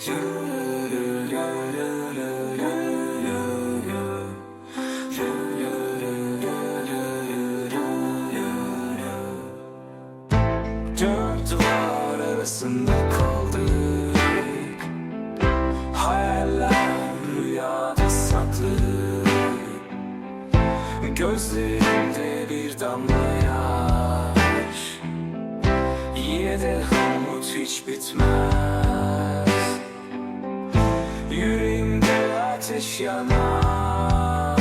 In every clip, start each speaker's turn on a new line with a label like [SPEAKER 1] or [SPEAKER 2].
[SPEAKER 1] Dört arasında kaldık. Hayaller rüyada saklı Gözlerimde bir damla yaş. Yine de hiç bitmez Yüreğimde ateş yanar.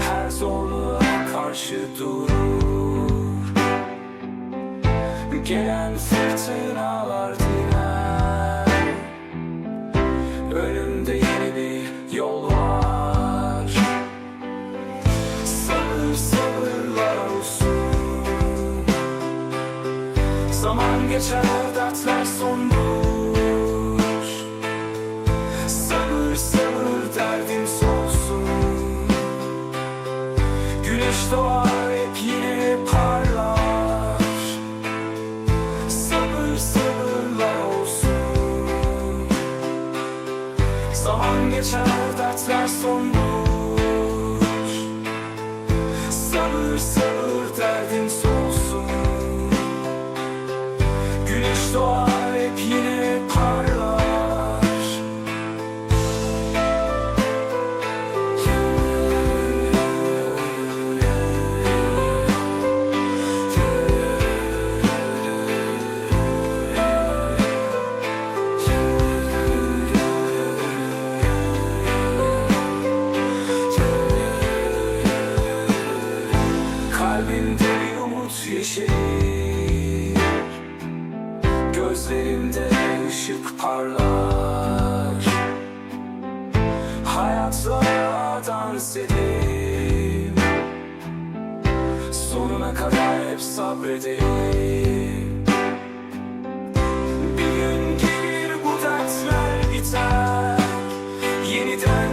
[SPEAKER 1] Her zorluğa karşı durur. Gelen fırtınalar diner. Önümde yeni bir yol var. Sabır sabırlar olsun. Zaman geçer dertler son bulur geçer dertler son bulur. Sabır sabır ışık parlar. Hayatla dans edeyim Sonuna kadar hep sabredeyim. Bir gün gelir bu dertler biter. Yeniden